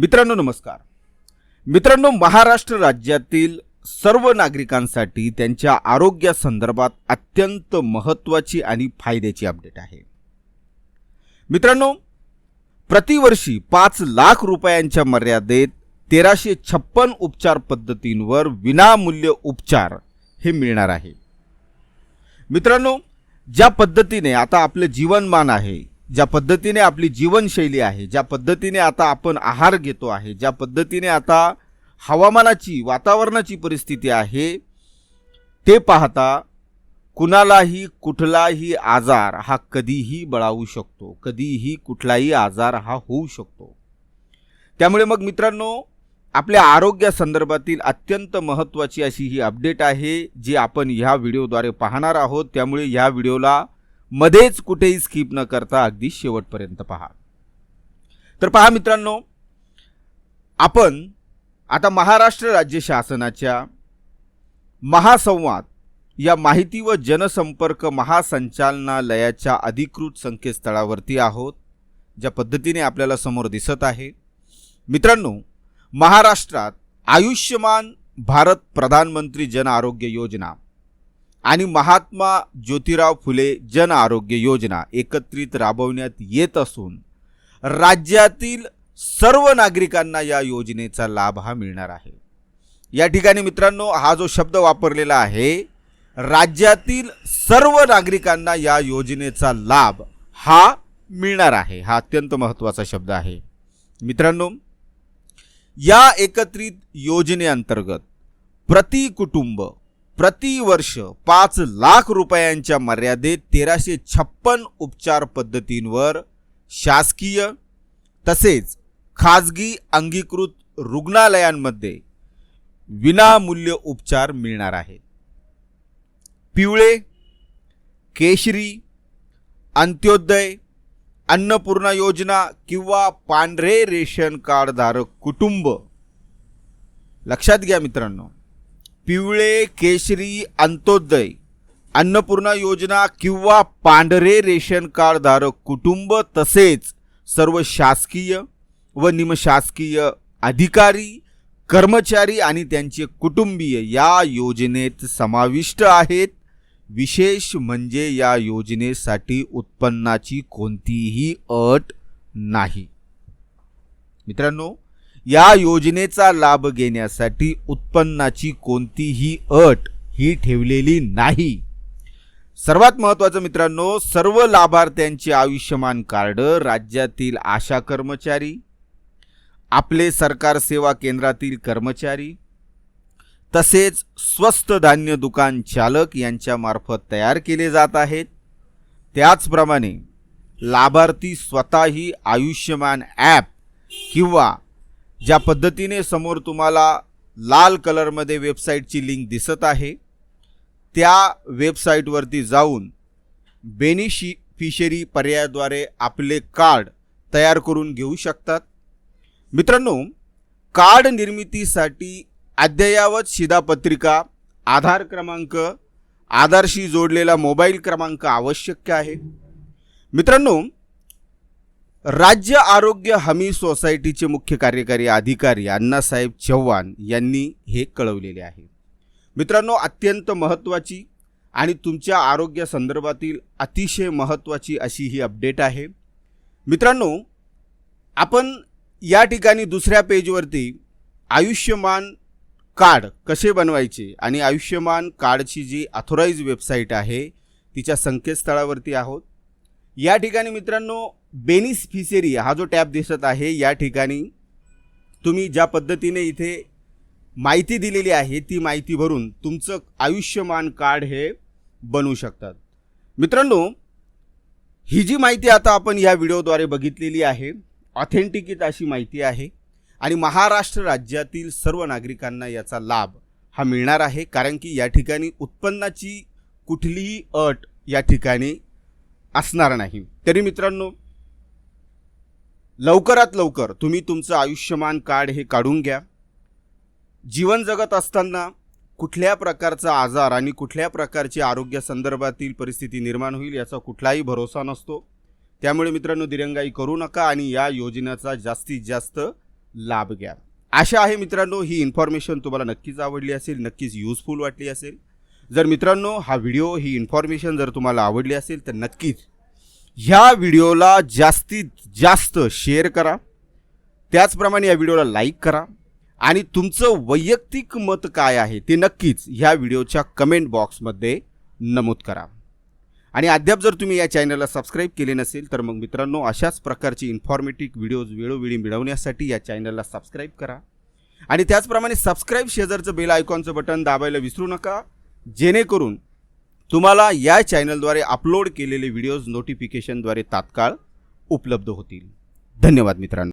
मित्रांनो नमस्कार. मित्रांनो महाराष्ट्र राज्यातील सर्व नागरिकांसाठी त्यांच्या आरोग्यासंदर्भात अत्यंत महत्त्वाची आणि फायद्याची अपडेट आहे. मित्रांनो प्रतिवर्षी पाच लाख रुपयांच्या मर्यादेत तेराशे छप्पन उपचार पद्धतींवर विनामूल्य उपचार हे मिळणार आहे. मित्रांनो ज्या पद्धतीने आता आपलं जीवनमान आहे ज्या पद्धतीने आपली जीवनशैली आहे ज्या पद्धतीने आता आपण आहार घेतो आहे ज्या पद्धतीने आता हवामानाची वातावरणाची परिस्थिती आहे ते पाहता कुणालाही कुठलाही आजार हा कधीही बळावू शकतो कधीही कुठलाही आजार हा होऊ शकतो. त्यामुळे मग मित्रांनो आपल्या आरोग्यासंदर्भातील अत्यंत महत्त्वाची अशी ही अपडेट आहे जी आपण ह्या व्हिडिओद्वारे पाहणार आहोत. त्यामुळे ह्या व्हिडिओला मध्येच कुठेही स्किप न करता अगदी शेवटपर्यंत पहा. तर पहा मित्रांनो आपण आता महाराष्ट्र राज्य शासनाच्या महासंवाद या माहिती व जनसंपर्क महासंचालनालयाच्या अधिकृत संकेतस्थळावरती आहोत ज्या पद्धतीने आपल्याला समोर दिसत आहे. मित्रांनो महाराष्ट्रात आयुष्यमान भारत प्रधानमंत्री जन आरोग्य योजना आणि महात्मा ज्योतिराव फुले जन आरोग्य योजना एकत्रित राबवण्यात येत असून राज्यातील सर्व नागरिकांना या योजनेचा लाभ हा मिळणार आहे. या ठिकाणी मित्रांनो हा जो शब्द वापरलेला आहे राज्यातील सर्व नागरिकांना या योजनेचा लाभ हा मिळणार आहे. हा अत्यंत महत्त्वाचा शब्द आहे. मित्रांनो या एकत्रित योजनेअंतर्गत प्रति कुटुंब प्रतिवर्ष पाच लाख रुपयांच्या मर्यादेत तेराशे छप्पन उपचार पद्धतींवर शासकीय तसेच खाजगी अंगीकृत रुग्णालयांमध्ये विनामूल्य उपचार मिळणार आहेत. पिवळे केशरी अंत्योदय अन्नपूर्णा योजना किंवा पांढरे रेशन कार्डधारक कुटुंब. लक्षात घ्या मित्रांनो. पिवळे केशरी अंत्योदय. अन्नपूर्णा योजना किंवा पांढरे रेशन कार्डधारक कुटुंब तसेच सर्व शासकीय व निमशासकीय अधिकारी कर्मचारी आणि त्यांचे कुटुंबीय या योजनेत समाविष्ट आहेत. विशेष म्हणजे या योजनेसाठी उत्पन्नाची कोणतीही अट नाही. मित्रांनो या योजनेचा लाभ घेण्यासाठी उत्पन्नाची कोणतीही अट ही ठेवलेली नाही. सर्वात महत्त्वाचं मित्रांनो सर्व लाभार्थ्यांचे आयुष्यमान कार्ड राज्यातील आशा कर्मचारी आपले सरकार सेवा केंद्रातील कर्मचारी तसेच स्वस्त धान्य दुकान चालक यांच्यामार्फत तयार केले जात आहेत. त्याचप्रमाणे लाभार्थी स्वतःही आयुष्यमान ॲप किंवा ज्या पद्धतीने समोर तुम्हाला लाल कलरमध्ये वेबसाईटची लिंक दिसत आहे त्या वेबसाईटवरती जाऊन बेनिशिफिशरी पर्यायाद्वारे आपले कार्ड तयार करून घेऊ शकतात. मित्रांनो कार्ड निर्मितीसाठी अद्ययावत शिधापत्रिका आधार क्रमांक आधारशी जोडलेला मोबाईल क्रमांक आवश्यक आहे. मित्रांनो राज्य आरोग्य हमी सोसायटीचे मुख्य कार्यकारी अधिकारी अण्णासाहेब चव्हाण यांनी हे कळवलेले आहे. मित्रांनो अत्यंत महत्त्वाची आणि तुमच्या आरोग्यासंदर्भातील अतिशय महत्त्वाची अशी ही अपडेट आहे. मित्रांनो आपण या ठिकाणी दुसऱ्या पेजवरती आयुष्यमान कार्ड कसे बनवायचे आणि आयुष्यमान कार्डची जी अथोराईज वेबसाईट आहे तिच्या संकेतस्थळावरती आहोत. या ठिकाणी मित्रांनो बेनिफिशरी हा जो टॅब दिसत आहे या ठिकाणी तुम्ही ज्या पद्धतीने इथे माहिती दिलेली आहे ती माहिती भरून तुमचं आयुष्यमान कार्ड हे बनवू शकतात. मित्रांनो ही जी माहिती आता आपण या व्हिडिओद्वारे बघितलेली आहे ऑथेंटिकेट अशी माहिती आहे आणि महाराष्ट्र राज्यातील सर्व नागरिकांना याचा लाभ हा मिळणार आहे कारण की या ठिकाणी उत्पन्नाची कुठलीही अट या ठिकाणी असणार नाही. तरी मित्रांनो लवकरात लवकर तुम्ही तुमचं आयुष्यमान कार्ड हे काढून घ्या. जीवन जगत असताना कुठल्या प्रकारचा आजार आणि कुठल्या प्रकारची आरोग्यासंदर्भातील परिस्थिती निर्माण होईल याचा कुठलाही भरोसा नसतो. त्यामुळे मित्रांनो दिरंगाई करू नका आणि या योजनेचा जास्तीत जास्त लाभ घ्या. आशा आहे मित्रांनो ही इन्फॉर्मेशन तुम्हाला नक्कीच आवडली असेल नक्कीच यूजफुल वाटली असेल. जर मित्रांनो हा व्हिडिओ ही इन्फॉर्मेशन जर तुम्हाला आवडली असेल तर नक्कीच ह्या व्हिडिओला जास्तीत जास्त शेअर करा. त्याचप्रमाणे या व्हिडिओला लाईक करा. आणि तुमचं वैयक्तिक मत काय आहे ते नक्कीच ह्या व्हिडिओच्या कमेंट बॉक्समध्ये नमूद करा. आणि अद्याप जर तुम्ही या चॅनलला सबस्क्राईब केले नसेल तर मग मित्रांनो अशाच प्रकारची इन्फॉर्मेटिव्ह व्हिडिओज वेळोवेळी मिळवण्यासाठी या चॅनलला सबस्क्राईब करा. आणि त्याचप्रमाणे सबस्क्राईब शेजारचं बेल आयकॉनचं बटन दाबायला विसरू नका. जेणेकरून तुम्हाला या चॅनलद्वारे अपलोड केलेले व्हिडिओज नोटिफिकेशनद्वारे तात्काळ उपलब्ध होतील. धन्यवाद मित्रांनो.